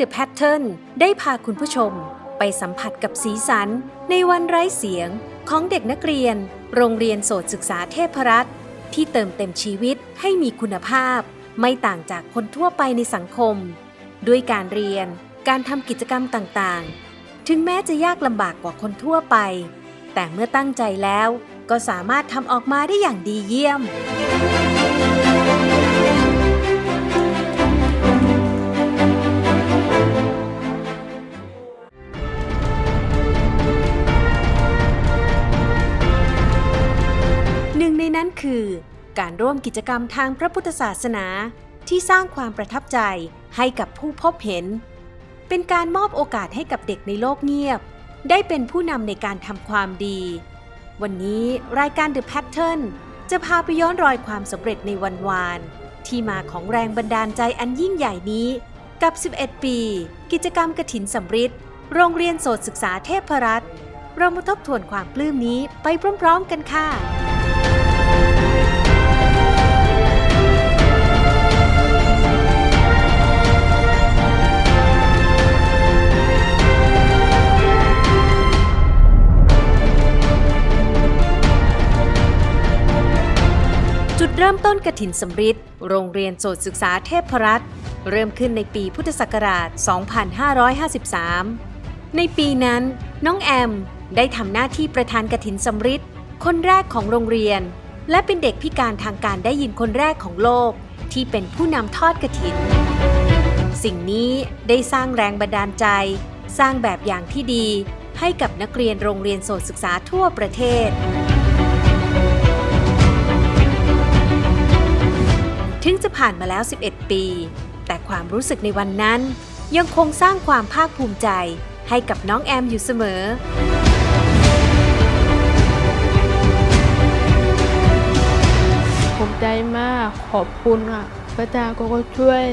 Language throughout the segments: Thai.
The Pattern ได้พาคุณผู้ชมไปสัมผัสกับสีสัน ในวันไร้เสียงของเด็กนักเรียน โรงเรียนโสตศึกษาเทพรัตน์ที่เติมเต็มชีวิตให้มีคุณภาพ ไม่ต่างจากคนทั่วไปในสังคม ด้วยการเรียน การทำกิจกรรมต่างๆ ถึงแม้จะยากลำบากกว่าคนทั่วไป แต่เมื่อตั้งใจแล้วก็สามารถทำออกมาได้อย่างดีเยี่ยม นั้นคือ การร่วมกิจกรรมทางพระพุทธศาสนาที่สร้างความประทับใจให้กับผู้พบเห็น เป็นการมอบโอกาสให้กับเด็กในโลกเงียบ ได้เป็นผู้นำในการทำความดี วันนี้รายการ The Pattern จะพาไปย้อนรอยความสำเร็จในวันวาน ที่มาของแรงบันดาลใจอันยิ่งใหญ่นี้ กับ 11 ปี กิจกรรมกระถินสำริดโรงเรียนโสตศึกษาเทพรัตน์เรามาทบทวนความปลื้มนี้ไปพร้อมๆกันค่ะ จุดเริ่มต้นกระถินสำริดโรงเรียนโสตศึกษาเทพรัตน์เริ่มขึ้นในปีพุทธศักราช 2553 ในปีนั้น น้องแอมได้ทำหน้าที่ประธานกระถินสำริดคนแรกของโรงเรียน และเป็นเด็กพิการทางการได้ยินคนแรกของโลก ที่เป็นผู้นำทอดกระถิน สิ่งนี้ได้สร้างแรงบันดาลใจ สร้างแบบอย่างที่ดี ให้กับนักเรียนโรงเรียนโสตศึกษาทั่วประเทศ ถึงจะผ่านมาแล้ว 11 ปี แต่ความรู้สึกในวันนั้น ยังคงสร้างความภาคภูมิใจให้กับน้องแอมอยู่เสมอภูมิใจมากขอบคุณค่ะพระเจ้าก็ช่วย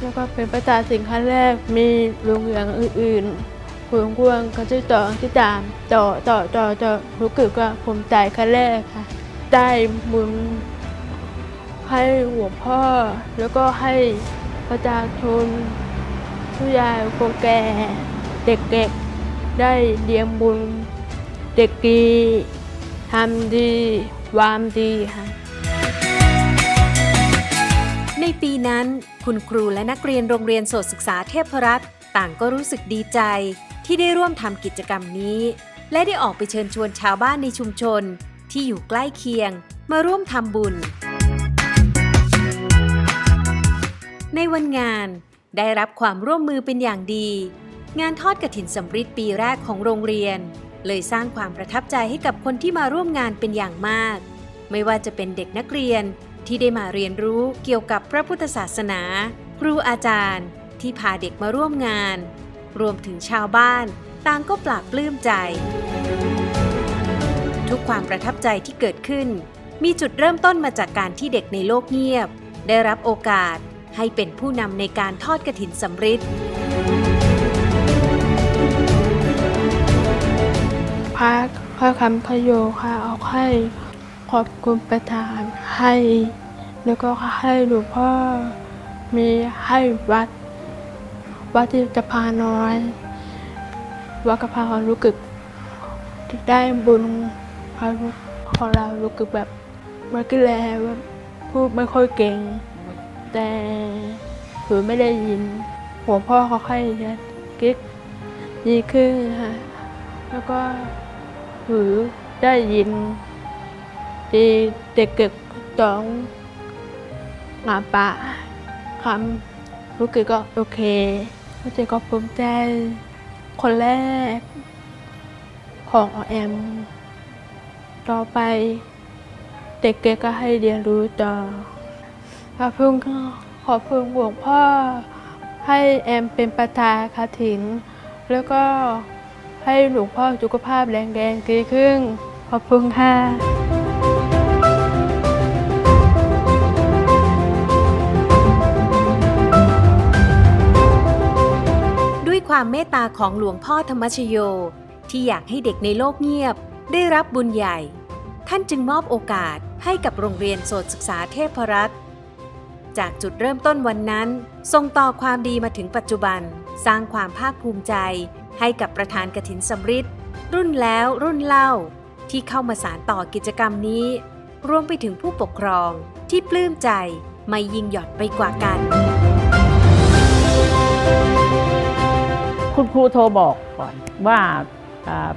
แล้วก็เป็นประจาสิ่งขั้นแรกมีโรงเรียนอื่นๆคุณกวงก็จะต่อที่ตามต่อต่อต่อต่อรู้สึกว่าภูมิใจขั้นแรกค่ะ ได้บุญ ให้หัวงพ่อ แล้วก็ให้ประชาชนผู้ใหญ่คนแก่เด็กๆได้เลี้ยงบุญ เด็กดีทำดีวามดีค่ะ ในปีนั้น คุณครูและนักเรียนโรงเรียนโสตศึกษาเทพรัตน์ต่างก็รู้สึกดีใจที่ได้ร่วมทำกิจกรรมนี้ และได้ออกไปเชิญชวนชาวบ้านในชุมชน ที่อยู่ใกล้เคียงมาร่วมทำบุญ ในวันงานได้รับความร่วมมือเป็นอย่างดี งานทอดกระถินสำริดปีแรกของโรงเรียน เลยสร้างความประทับใจให้กับคนที่มาร่วมงานเป็นอย่างมาก ไม่ว่าจะเป็นเด็กนักเรียนที่ได้มาเรียนรู้เกี่ยวกับพระพุทธศาสนา ครูอาจารย์ ที่พาเด็กมาร่วมงาน รวมถึงชาวบ้าน ต่างก็ปราบปลื้มใจ ทุกความประทับใจที่เกิดขึ้น มีจุดเริ่มต้นมาจากการที่เด็กในโลกเงียบ ได้รับโอกาส ให้เป็นผู้นำในการทอดกระถินสำริดพระพระคำพโยค่ะเอาให้ขอบคุณประธานให้ แล้วก็ให้หลวงพ่อมีให้วัด วัดที่จะพาน้อย วัดกระพาของลูกกึกได้บุญพาลูกของเราลูกกึกแบบมากิแลแบบพูดไม่ค่อยเก่ง แต่ถือไม่ได้ยิน หัวพ่อเขาให้กิ๊กดีขึ้นค่ะแล้วก็หือได้ยินดีเด็กเกิดสองหาป่าคำรู้สึกก็โอเครู้สึกก็ภูมิใจคนแรก ของอแอม ต่อไป เด็กเกก็ให้เรียนรู้ต่อ ขอบคุณค่ะขอบคุณหลวงพ่อให้แอมเป็นประธานคาถิน แล้วก็ให้หลวงพ่อสุขภาพแรงแรงดีขึ้น ขอบคุณค่ะด้วยความเมตตาของหลวงพ่อธรรมชโย ที่อยากให้เด็กในโลกเงียบ ได้รับบุญใหญ่ ท่านจึงมอบโอกาสให้กับโรงเรียนโสตศึกษาเทพรัตน์ จากจุดเริ่มต้นวันนั้นส่งต่อความดีมาถึงปัจจุบัน สร้างความภาคภูมิใจ ให้กับประธานกฐินสำริดรุ่นแล้วรุ่นเล่า ที่เข้ามาสารต่อกิจกรรมนี้ รวมไปถึงผู้ปกครองที่ปลื้มใจไม่ยิ่งหยอนไปกว่ากัน คุณครูโทรบอกก่อนว่า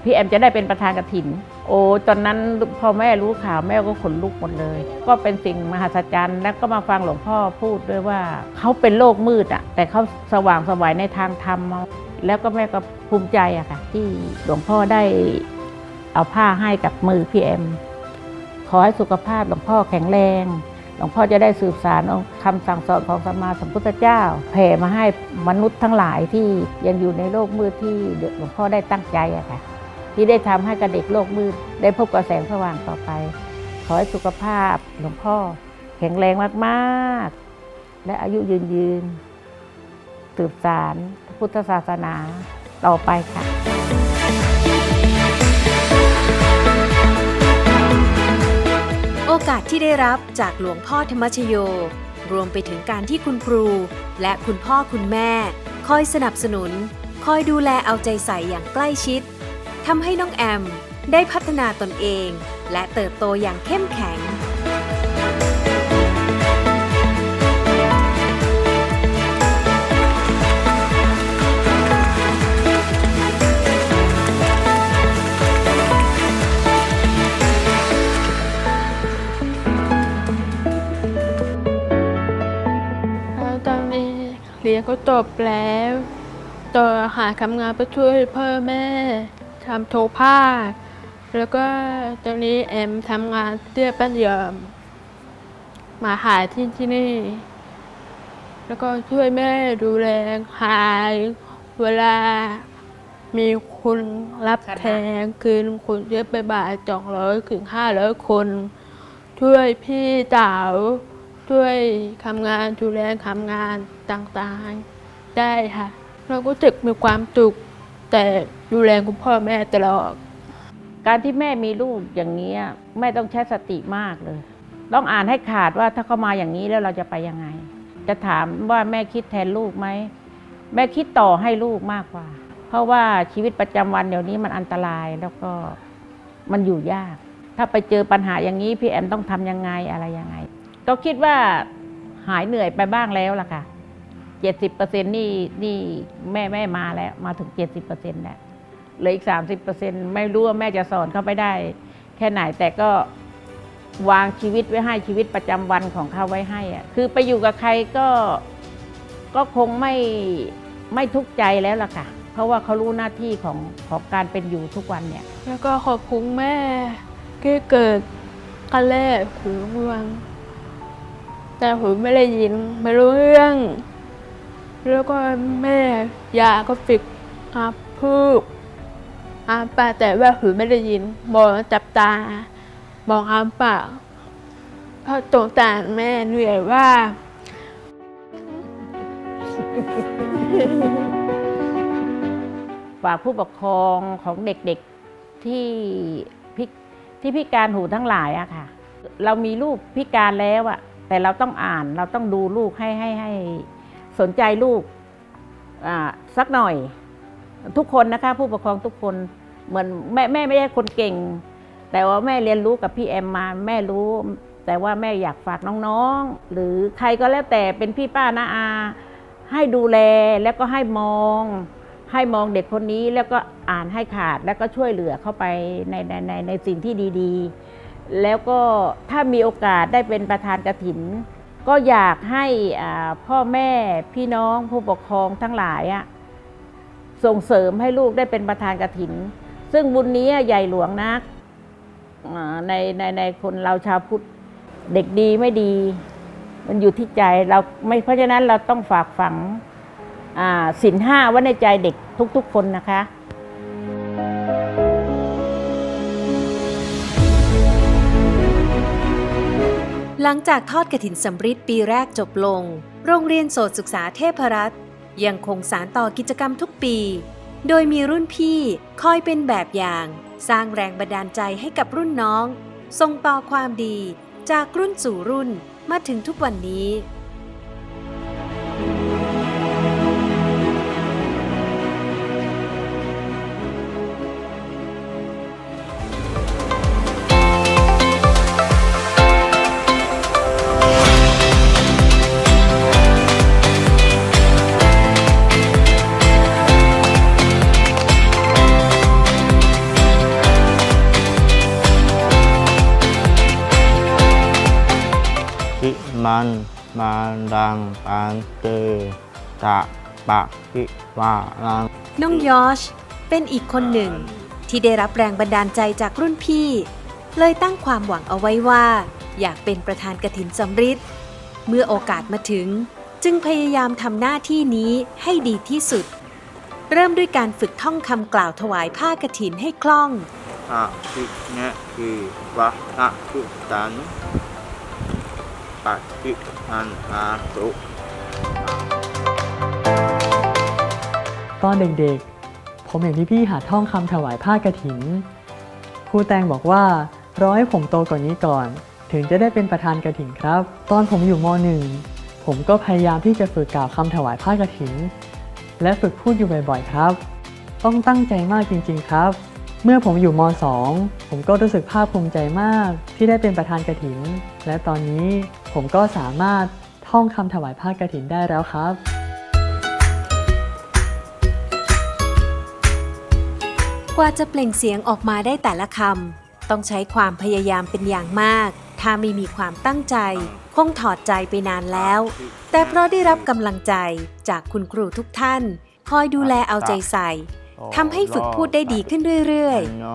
พี่แอมจะได้เป็นประธานกฐิน โอ้ตอนนั้นพอแม่รู้ข่าวแม่ก็ขนลุกหมดเลย ก็เป็นสิ่งมหัศจรรย์แล้วก็มาฟังหลวงพ่อพูดด้วยว่าเขาเป็นโลกมืดอะแต่เขาสว่างสวัยในทางธรรมแล้วก็แม่ก็ภูมิใจอะค่ะ ที่หลวงพ่อได้เอาผ้าให้กับมือพี่แอม ขอให้สุขภาพหลวงพ่อแข็งแรงหลวงพ่อจะได้สืบสารอาคำสั่งสอนของสัมมาสัมพุทธเจ้าแผ่มาให้มนุษย์ทั้งหลายที่ยังอยู่ในโลกมืดที่หลวงพ่อได้ตั้งใจอะค่ะ ที่ได้ทำให้กับเด็กโลกมืด ได้พบกับแสงสว่างต่อไป ขอให้สุขภาพหลวงพ่อ แข็งแรงมากๆ และอายุยืนยืนสืบสารพุทธศาสนาต่อไปค่ะโอกาสที่ได้รับจากหลวงพ่อธรรมชโย รวมไปถึงการที่คุณครู และคุณพ่อคุณแม่ คอยสนับสนุน คอยดูแลเอาใจใส่อย่างใกล้ชิด ทำให้น้องแอมได้พัฒนาตนเอง และเติบโตอย่างเข้มแข็ง แล้วตอนนี้เรียนก็จบแล้ว ต่อหาทำงานไปช่วยพ่อแม่ ทำโทรภาแล้วก็ตอนนี้แอมทำงานเตี้ยป้านยอมมาหาที่ที่นี่ แล้วก็ช่วยแม่ดูแลหายเวลามีคนรับแทนคืนคนเยอะไปบ่ายสองร้อยถึงห้าร้อยคน ช่วยพี่สาวช่วยทำงานดูแลทำงานต่างๆ ได้ค่ะ เราก็จึกมีความสุข แต่ดูแลคุณพ่อแม่ตลอดการที่แม่มีลูกอย่างนี้แม่ต้องใช้สติมากเลย ต้องอ่านให้ขาดว่าถ้าเขามาอย่างนี้แล้วเราจะไปยังไง จะถามว่าแม่คิดแทนลูกไหมแม่คิดต่อให้ลูกมากกว่า เพราะว่าชีวิตประจำวันเดี๋ยวนี้มันอันตรายแล้วก็มันอยู่ยาก ถ้าไปเจอปัญหาอย่างนี้พี่แอมต้องทำยังไงอะไรยังไง ก็คิดว่าหายเหนื่อยไปบ้างแล้วล่ะค่ะ เจ็ดสิบเปอร์เซ็นต์นี่นี่แม่แม่มาแล้วมาถึงเจ็ดสิบเปอร์เซ็นต์แล้วเหลืออีก30ไม่รู้ว่าแม่จะสอนเขาไปได้ แค่ไหนแต่ก็วางชีวิตไว้ให้ชีวิตประจำวันของเขาไว้ให้อะคือไปอยู่กับใครก็ก็คงไม่ไม่ทุกข์ใจแล้วล่ะค่ะ เพราะว่าเขารู้หน้าที่ของของการเป็นอยู่ทุกวันเนี่ย แล้วก็ขอบคุณแม่ที่เกิดกันแรกหูเมือง แต่ผมไม่ได้ยิน ไม่รู้เรื่อง แล้วก็แม่ยาก็ฝึกอาพูกอาปาแต่ว่าหูไม่ได้ยินมองจับตา มองอาปากเพราะตรงตาแม่เหนื่อยว่า ฝากผู้ปกครองของเด็กๆที่พิที่พิการหูทั้งหลายอะค่ะ เรามีลูกพิการแล้วอะแต่เราต้องอ่านเราต้องดูลูกให้ให้ให้ สนใจลูกสักหน่อย ทุกคนนะคะ ผู้ปกครองทุกคนเหมือนแม่แม่ไม่ใช่คนเก่ง แต่ว่าแม่เรียนรู้กับพี่แอมมาแม่รู้ แต่ว่าแม่อยากฝากน้องๆ หรือใครก็แล้วแต่เป็นพี่ป้านาอา ให้ดูแลแล้วก็ให้มอง ให้มองเด็กคนนี้แล้วก็อ่านให้ขาดแล้วก็ช่วยเหลือเข้าไปในในในในสิ่งที่ดีๆ แล้วก็ถ้ามีโอกาสได้เป็นประธานกฐิน ก็อยากให้พ่อแม่พี่น้องผู้ปกครองทั้งหลายส่งเสริมให้ลูกได้เป็นประธานกฐิน ซึ่งบุญนี้ใหญ่หลวงนักในในในคนเราชาวพุทธเด็กดีไม่ดี มันอยู่ที่ใจเราไม่เพราะฉะนั้นเราต้องฝากฝังสินห้าไว้ในใจเด็กทุกๆคนนะคะ หลังจากทอดกระถินสำริดปีแรกจบลง โรงเรียนโสตศึกษาเทพรัตน์ยังคงสารต่อกิจกรรมทุกปี โดยมีรุ่นพี่คอยเป็นแบบอย่าง สร้างแรงบันดาลใจให้กับรุ่นน้องส่งต่อความดีจากรุ่นสู่รุ่นมาถึงทุกวันนี้ ตะปะกิวาลังน้องยอชเป็นอีกคนหนึ่ง ที่ได้รับแรงบันดาลใจจากรุ่นพี่ เลยตั้งความหวังเอาไว้ว่า อยากเป็นประธานกฐินสำริดเมื่อโอกาสมาถึง จึงพยายามทำหน้าที่นี้ให้ดีที่สุด เริ่มด้วยการฝึกท่องคำกล่าวถวายผ้ากฐินให้คล่องอะทิเนะคือวะนะคุตันปะกิอันอาตุ ตอนเด็กๆ ผมเห็นพี่ๆหาท่องคำถวายผ้ากฐิน ครูแตงบอกว่ารอให้ผมโตกว่านี้ก่อน ถึงจะได้เป็นประธานกฐินครับ ตอนผมอยู่ม .1 ผมก็พยายามที่จะฝึกกล่าวคำถวายผ้ากฐิน และฝึกพูดอยู่บ่อยๆครับ ต้องตั้งใจมากจริงๆครับ เมื่อผมอยู่ม .2 ผมก็รู้สึกภาคภูมิใจมากที่ได้เป็นประธานกฐิน และตอนนี้ผมก็สามารถท่องคำถวายผ้ากฐินได้แล้วครับ ว่าจะเปล่งเสียงออกมาได้แต่ละคำต้องใช้ความพยายามเป็นอย่างมาก ถ้าไม่มีความตั้งใจ คงถอดใจไปนานแล้ว แต่เพราะได้รับกำลังใจจากคุณครูทุกท่าน คอยดูแลเอาใจใส่ทำให้ฝึกพูดได้ดีขึ้นเรื่อยโน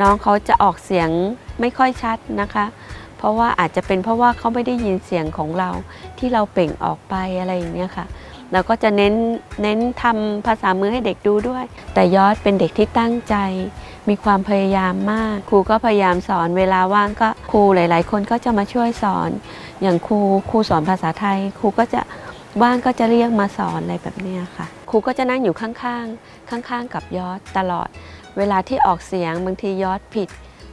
น้องเขาจะออกเสียงไม่ค่อยชัดนะคะ เพราะว่าอาจจะเป็นเพราะว่าเขาไม่ได้ยินเสียงของเราที่เราเปล่งออกไปอะไรอย่างเงี้ยค่ะ เราก็จะเน้นเน้นทำภาษามือให้เด็กดูด้วย แต่ยอดเป็นเด็กที่ตั้งใจ มีความพยายามมาก ครูก็พยายามสอนเวลาว่างก็ครูหลาย ๆ คนก็จะมาช่วยสอน อย่างครูครูสอนภาษาไทย ครูก็จะว่างก็จะเรียกมาสอนอะไรแบบนี้ค่ะ ครูก็จะนั่งอยู่ข้างๆ ข้างๆ กับยอดตลอด เวลาที่ออกเสียงบางทียอดผิด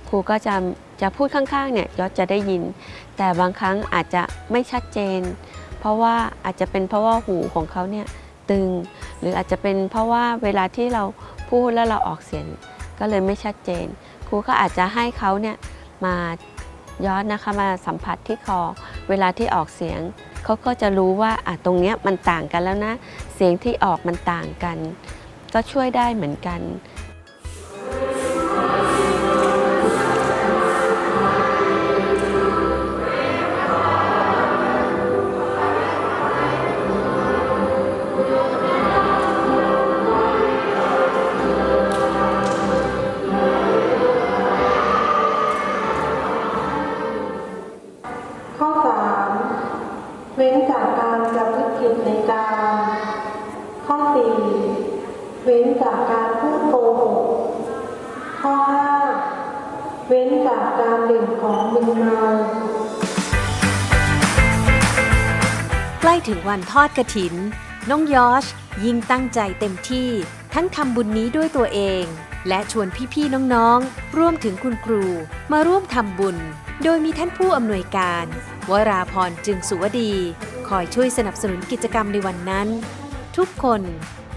ครูก็จะจะพูดข้างๆเนี่ยยอดจะได้ยิน แต่บางครั้งอาจจะไม่ชัดเจน ราะว่าอาจจะเป็นเพราะว่าหูของเขาเนี่ยตึง หรืออาจจะเป็นเพราะว่าเวลาที่เราพูดแล้วเราออกเสียงก็เลยไม่ชัดเจน ครูก็อาจจะให้เขาเนี่ยมาย้อนนะคะมาสัมผัสที่คอ เวลาที่ออกเสียงเขาก็จะรู้ว่าอะตรงเนี้ยมันต่างกันแล้วนะ เสียงที่ออกมันต่างกัน ก็ช่วยได้เหมือนกัน ข้อ3เว้นจากการประพฤติผิดในการ ข้อ4เว้นจากการพูดโกหก ข้อ5เว้นจากการดื่มของมึนเมาใกล้ถึงวันทอดกระถิน น้องยอชยิ่งตั้งใจเต็มที่ทั้งทำบุญนี้ด้วยตัวเอง และชวนพี่ๆน้องๆรวมถึงคุณครูมาร่วมทำบุญ โดยมีท่านผู้อำนวยการ วราพรจึงสุวดี คอยช่วยสนับสนุนกิจกรรมในวันนั้น ทุกคน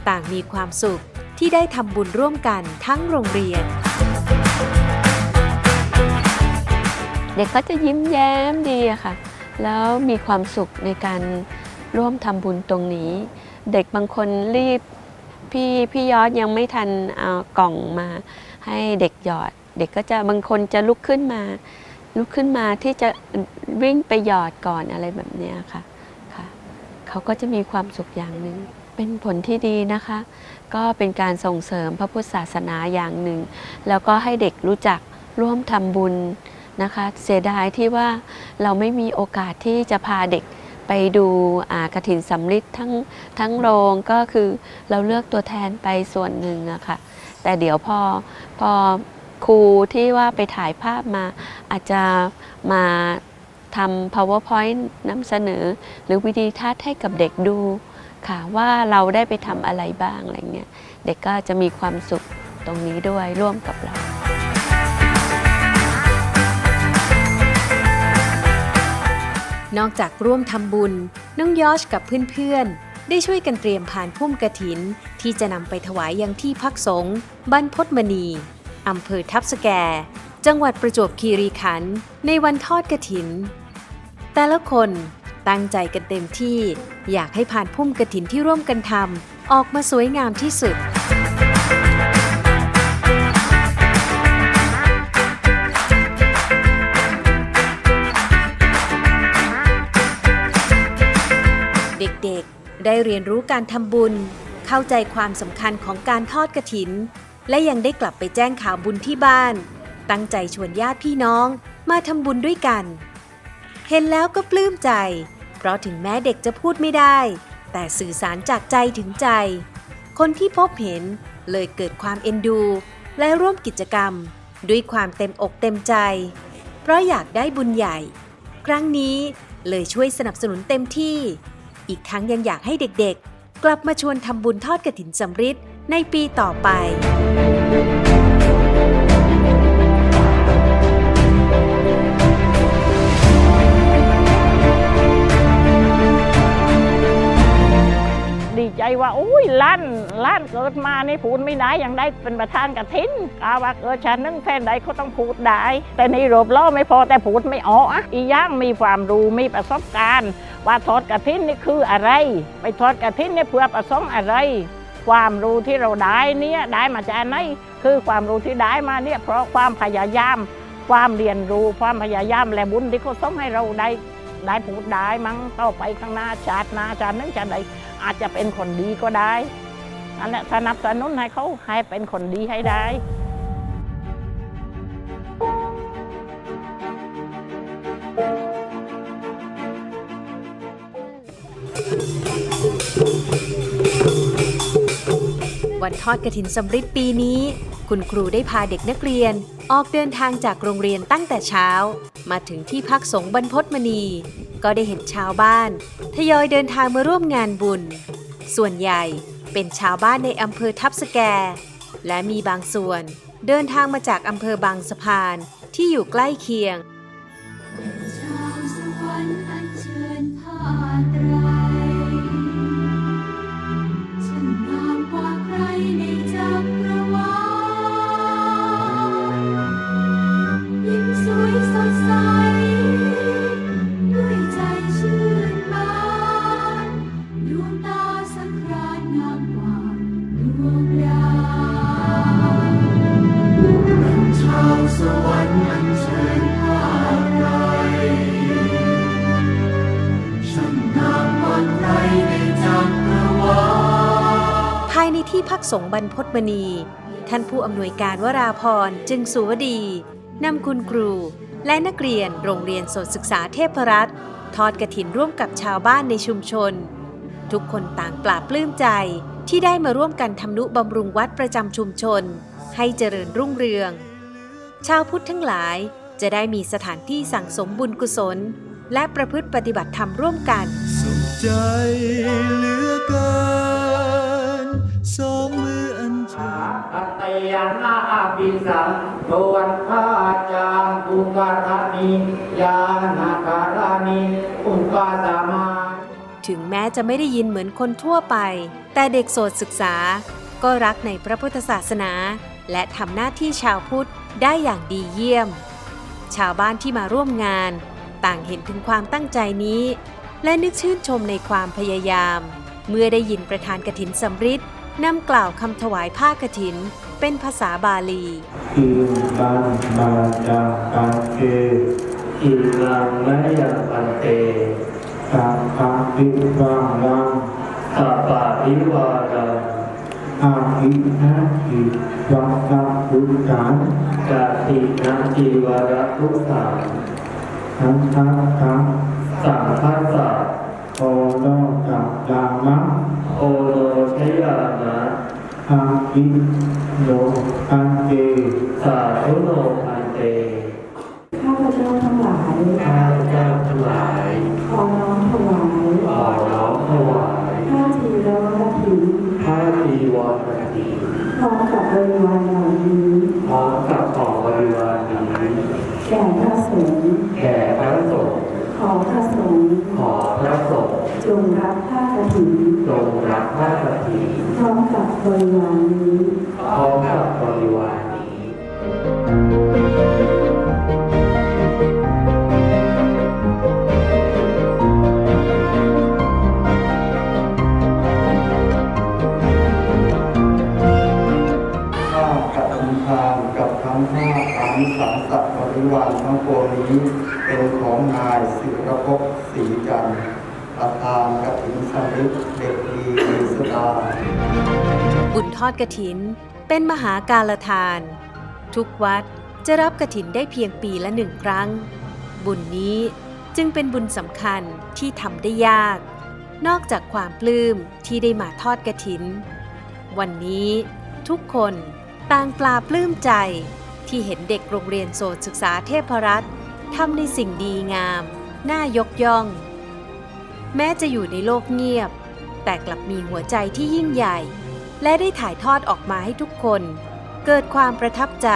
ต่างมีความสุขที่ได้ทำบุญร่วมกันทั้งโรงเรียน เด็กก็จะยิ้มแย้มดีอะค่ะ แล้วมีความสุขในการร่วมทำบุญตรงนี้ เด็กบางคนรีบพี่พี่ยอดยังไม่ทันเอากล่องมา ให้เด็กหยอด เด็กก็จะบางคนจะลุกขึ้นมา ลุกขึ้นมาที่จะวิ่งไปหยอดก่อนอะไรแบบนี้ค่ะค่ะ เขาก็จะมีความสุขอย่างหนึ่งเป็นผลที่ดีนะคะ ก็เป็นการส่งเสริมพระพุทธศาสนาอย่างหนึ่ง แล้วก็ให้เด็กรู้จักร่วมทำบุญนะคะ เสียดายที่ว่าเราไม่มีโอกาสที่จะพาเด็กไปดูอ่ากฐินสำริดทั้งทั้งโรงก็คือเราเลือกตัวแทนไปส่วนหนึ่งอะค่ะแต่เดี๋ยวพอพอ ครูที่ว่าไปถ่ายภาพมาอาจจะมาทำ powerpoint นำเสนอ หรือวิดีทัศน์ให้กับเด็กดูค่ะว่าเราได้ไปทำอะไรบ้างอะไรเงี้ยเด็กก็จะมีความสุขตรงนี้ด้วยร่วมกับเรานอกจากร่วมทำบุญ น้องยอชกับเพื่อนๆ ได้ช่วยกันเตรียมผ่านพุ่มกระถิน ที่จะนำไปถวายยังที่พักสงฆ์บรรพตมณี อำเภอทับสแก จังหวัดประจวบคีรีขันธ์ในวันทอดกระถิน แต่ละคนตั้งใจกันเต็มที่อยากให้ผ่านพุ่มกระถินที่ร่วมกันทำออกมาสวยงามที่สุดเด็กๆ ได้เรียนรู้การทำบุญ เข้าใจความสำคัญของการทอดกระถิน และยังได้กลับไปแจ้งข่าวบุญที่บ้าน ตั้งใจชวนญาติพี่น้องมาทำบุญด้วยกัน เห็นแล้วก็ปลื้มใจ เพราะถึงแม้เด็กจะพูดไม่ได้ แต่สื่อสารจากใจถึงใจ คนที่พบเห็นเลยเกิดความเอ็นดู และร่วมกิจกรรม ด้วยความเต็มอกเต็มใจ เพราะอยากได้บุญใหญ่ ครั้งนี้เลยช่วยสนับสนุนเต็มที่ อีกทั้งยังอยากให้เด็กๆ กลับมาชวนทำบุญทอดกระถินสำริดในปีต่อไป ใจว่าอุ้ยล้านล้านเกิดมาในี่พูดไม่ได้ยังได้เป็นประธานกระทินกาว่าเกิดฉันนึงแฟนใดเขาต้องพูดได้ แต่นี่รบล้อไม่พอแต่พูดไม่ออกอะอีย่างมีความรู้มีประสบการณ์ ว่าทอดกระทินนี่คืออะไร ไปทอดกระทินนี่เพื่อประสงค์อะไร ความรู้ที่เราได้เนี่ยได้มาจากไหนคือความรู้ที่ได้มาเนี่ยเพราะความพยายามความเรียนรู้ความพยายามและบุญที่เขาส่งให้เราได้ได้พูดได้มั้งต่อไปข้างหน้าชาติหน้าชาตินึงชาติใด อาจจะเป็นคนดีก็ได้นั่นแหละสนับสนุนให้เขาให้เป็นคนดีให้ได้ วันทอดกระถินสำริดปีนี้ คุณครูได้พาเด็กนักเรียน ออกเดินทางจากโรงเรียนตั้งแต่เช้า มาถึงที่พักสงฆ์บรรพตมณี ก็ได้เห็นชาวบ้าน ทยอยเดินทางมาร่วมงานบุญ ส่วนใหญ่เป็นชาวบ้านในอำเภอทับสแก และมีบางส่วนเดินทางมาจากอำเภอบางสะพานที่อยู่ใกล้เคียงชาวสวรรค์อัญเชิญผ้าตรา สงฆ์บรรพตมณี ท่านผู้อำนวยการวราพรจึงสุวดีนำคุณครู และนักเรียนโรงเรียนโสตศึกษาเทพรัตน์ทอดกระถินร่วมกับชาวบ้านในชุมชน ทุกคนต่างปลาบปลื้มใจที่ได้มาร่วมกันทำนุบำรุงวัดประจำชุมชน ให้เจริญรุ่งเรือง ชาวพุทธทั้งหลายจะได้มีสถานที่สั่งสมบุญกุศล และประพฤติปฏิบัติธรรมร่วมกันสุขใจหลือเกิน สองมืออันเชิญอัตยานาปิสังโตวันพาจางอุการานิยานาการานิอุปาตามาถึงแม้จะไม่ได้ยินเหมือนคนทั่วไป แต่เด็กโสดศึกษา ก็รักในพระพุทธศาสนา และทำหน้าที่ชาวพุทธได้อย่างดีเยี่ยม ชาวบ้านที่มาร่วมงาน ต่างเห็นถึงความตั้งใจนี้ และนึกชื่นชมในความพยายาม เมื่อได้ยินประธานกฐินสำริด นำกล่าวคำถวายผ้ากฐิน เป็นภาษาบาลีอิบังมาจาปันเตอิมังมะยังปันเตสัพพะวิวังวังสัพพะวิวารังอาภินาทิวังกับุตตังกะตินาจิวาระทุสังทังทังทังสังฆัสสะ โอโนกัปลามะโอโนชยามะอาภิโนอันเตสาธุโนอันเตข้าพเจ้าทั้งหลายข้าพเจ้าทั้งหลายขอน้อมถวายขอน้อมถวายผ้าทีรวรถินผ้าจีวรปฏิพร้อมกับบริวารเหล่านี้พร้อมกับของบริวารนี้แก่พระสงฆ์แก่พระสงฆ์ ขอพระสงฆ์ขอพระสงฆ์จงรับผ้ากฐินจงรับผ้ากฐินพร้อมกับบริวารนี้พร้อมกับบริวารนี้ข้ากับนิทานกับทั้งห้าขันธ์สังสัตว์บริวารทั้งปวงนี้ เป็นของนายศิรภพศรีจันทร์ประธานกฐินสมิทเด็กดีมีสตาบุญทอดกระถินเป็นมหาการทาน ทุกวัดจะรับกระถินได้เพียงปีละหนึ่งครั้ง บุญนี้จึงเป็นบุญสำคัญที่ทำได้ยาก นอกจากความปลื้มที่ได้มาทอดกระถิน วันนี้ทุกคนต่างปลาปลื้มใจที่เห็นเด็กโรงเรียนโสตศึกษาเทพรัตน์ ทำในสิ่งดีงาม น่ายกย่อง แม้จะอยู่ในโลกเงียบ แต่กลับมีหัวใจที่ยิ่งใหญ่ และได้ถ่ายทอดออกมาให้ทุกคน เกิดความประทับใจ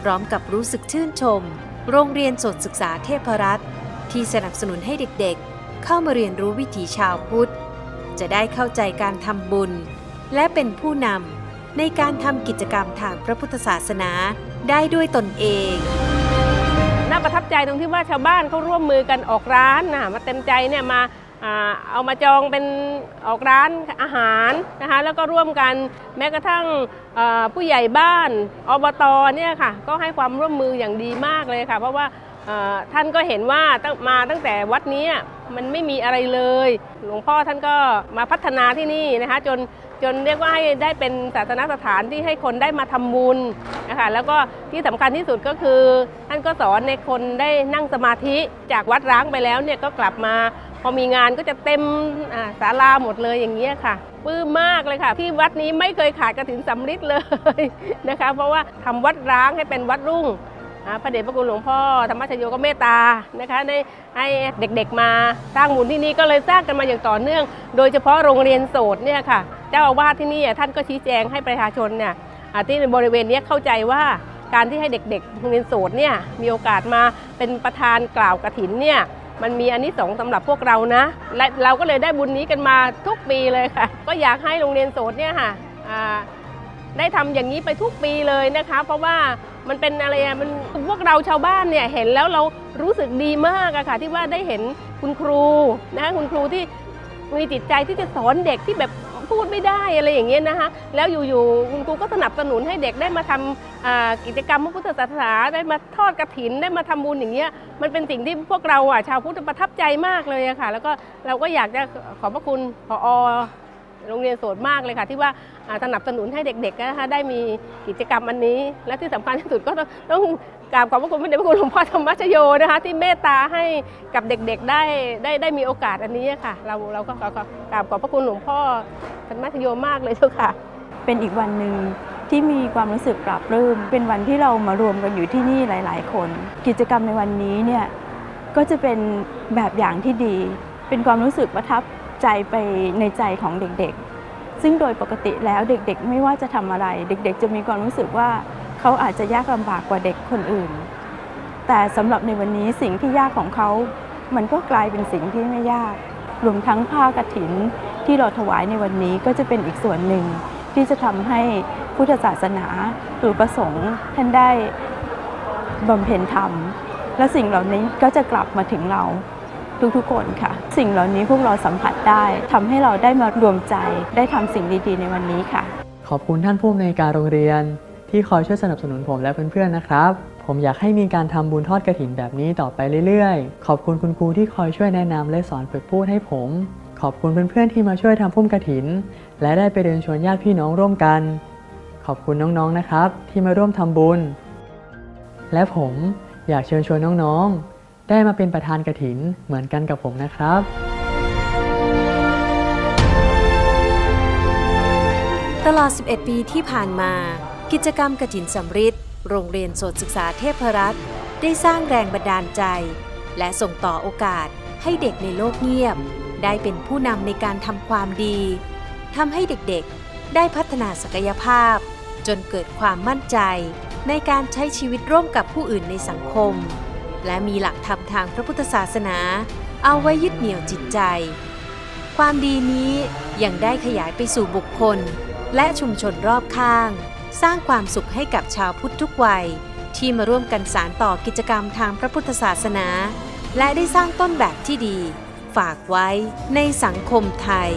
พร้อมกับรู้สึกชื่นชม โรงเรียนสดศึกษาเทพรัตน์ที่สนับสนุนให้เด็กๆ เข้ามาเรียนรู้วิถีชาวพุทธ จะได้เข้าใจการทำบุญ และเป็นผู้นำในการทำกิจกรรมทางพระพุทธศาสนาได้ด้วยตนเองาประทับใจตรงที่ว่าชาวบ้านเขาร่วมมือกันออกร้านนะมาเต็มใจเนี่ยมาเอามาจองเป็นออกร้านอาหารนะคะแล้วก็ร่วมกันแม้กระทั่งผู้ใหญ่บ้านอบตเนี่ยค่ะก็ให้ความร่วมมืออย่างดีมากเลยค่ะ เพราะว่าท่านก็เห็นว่ามาตั้งแต่วัดนี้มันไม่มีอะไรเลย หลวงพ่อท่านก็มาพัฒนาที่นี่นะคะจน จนเรียกว่าให้ได้เป็นศาสนสถานที่ให้คนได้มาทำบุญนะคะแล้วก็ที่สำคัญที่สุดก็คือท่านก็สอนในคนได้นั่งสมาธิจากวัดร้างไปแล้วเนี่ยก็กลับมา พอมีงานก็จะเต็มศาลาหมดเลยอย่างเงี้ยค่ะปื้มมากเลยค่ะ ที่วัดนี้ไม่เคยขาดกระถินสำริดเลยนะคะ เพราะว่าทำวัดร้างให้เป็นวัดรุ่งพระเดชพระคุณหลวงพ่อธรรมชโยก็เมตตานะคะได้ให้เด็กๆมาสร้างบุญที่นี่ก็เลยสร้างกันมาอย่างต่อเนื่อง โดยเฉพาะโรงเรียนโสดเนี่ยค่ะ เจ้าอาวาสที่นี่อะท่านก็ชี้แจงให้ประชาชนเนี่ยที่ในบริเวณนี้เข้าใจว่าการที่ให้เด็กๆโรงเรียนโสดเนี่ยมีโอกาสมาเป็นประธานกล่าวกระถินเนี่ยมันมีอันนี้สองสำหรับพวกเรานะและเราก็เลยได้บุญนี้กันมาทุกปีเลยค่ะ ก็อยากให้โรงเรียนโสดเนี่ยค่ะได้ทำอย่างนี้ไปทุกปีเลยนะคะ เพราะว่ามันเป็นอะไรมันพวกเราชาวบ้านเนี่ยเห็นแล้วเรารู้สึกดีมากอะค่ะ ที่ว่าได้เห็นคุณครูนะคุณครูที่มีจิตใจที่จะสอนเด็กที่แบบ พูดไม่ได้อะไรอย่างเงี้ยนะคะแล้วอยู่ๆคุณครูก็สนับสนุนให้เด็กได้มาทำกิจกรรมพระพุทธศาสนาได้มาทอดกระถินได้มาทำบุญอย่างเงี้ยมันเป็นสิ่งที่พวกเราอะชาวพุทธประทับใจมากเลยอะค่ะ แล้วก็เราก็อยากจะขอบพระคุณพอ โรงเรียนโสดมากเลยค่ะ ที่ว่าสนับสนุนให้เด็กๆนะคะได้มีกิจกรรมอันนี้ และที่สำคัญที่สุดก็ต้องกราบขอบพระคุณพระเดชพระคุณหลวงพ่อธรรมชโยนะคะที่เมตตาให้กับเด็กๆได้ได้ได้มีโอกาสอันนี้ค่ะ เราเราก็กราบขอบพระคุณหลวงพ่อธรรมชโยมากเลยเจ้าค่ะ เป็นอีกวันหนึ่งที่มีความรู้สึกปลาบปลื้มเป็นวันที่เรามารวมกันอยู่ที่นี่หลาย ๆ คน กิจกรรมในวันนี้เนี่ยก็จะเป็นแบบอย่างที่ดี เป็นความรู้สึกประทับ ใจไปในใจของเด็กๆ ซึ่งโดยปกติแล้วเด็กๆ ไม่ว่าจะทำอะไร เด็กๆ จะมีความรู้สึกว่าเขาอาจจะยากลำบากกว่าเด็กคนอื่น แต่สำหรับในวันนี้สิ่งที่ยากของเขา มันก็กลายเป็นสิ่งที่ไม่ยาก รวมทั้งผ้ากฐินที่เราถวายในวันนี้ก็จะเป็นอีกส่วนหนึ่ง ที่จะทำให้พุทธศาสนาหรือประสงค์ท่านได้บำเพ็ญธรรม และสิ่งเหล่านี้ก็จะกลับมาถึงเรา ทุกๆคนค่ะ สิ่งเหล่านี้พวกเราสัมผัสได้ทำให้เราได้มารวมใจได้ทำสิ่งดีๆ ในวันนี้ค่ะ ขอบคุณท่านผู้อำนวยการโรงเรียน ที่คอยช่วยสนับสนุนผมและเพื่อนๆนะครับ ผมอยากให้มีการทำบุญทอดกระถินแบบนี้ต่อไปเรื่อยๆ ขอบคุณคุณครูที่คอยช่วยแนะนำและสอนฝึกพูดให้ผม ขอบคุณเพื่อนๆที่มาช่วยทำพุ่มกระถิน และได้ไปเดินชวนญาติพี่น้องร่วมกัน ขอบคุณน้องๆนะครับ ที่มาร่วมทำบุญ และผมอยากเชิญชวนน้องๆ ได้มาเป็นประธานกระถินเหมือนกันกับผมนะครับ ตลอด 11 ปีที่ผ่านมา กิจกรรมกฐินสำริดโรงเรียนโสตศึกษาเทพรัตน์ได้สร้างแรงบันดาลใจ และส่งต่อโอกาสให้เด็กในโลกเงียบ ได้เป็นผู้นำในการทำความดีทำให้เด็กๆ ได้พัฒนาศักยภาพ จนเกิดความมั่นใจ ในการใช้ชีวิตร่วมกับผู้อื่นในสังคม และมีหลักธรรมทางพระพุทธศาสนา เอาไว้ยึดเหนี่ยวจิตใจ ความดีนี้ยังได้ขยายไปสู่บุคคล และชุมชนรอบข้าง สร้างความสุขให้กับชาวพุทธทุกวัย ที่มาร่วมกันสารต่อกิจกรรมทางพระพุทธศาสนา และได้สร้างต้นแบบที่ดี ฝากไว้ในสังคมไทย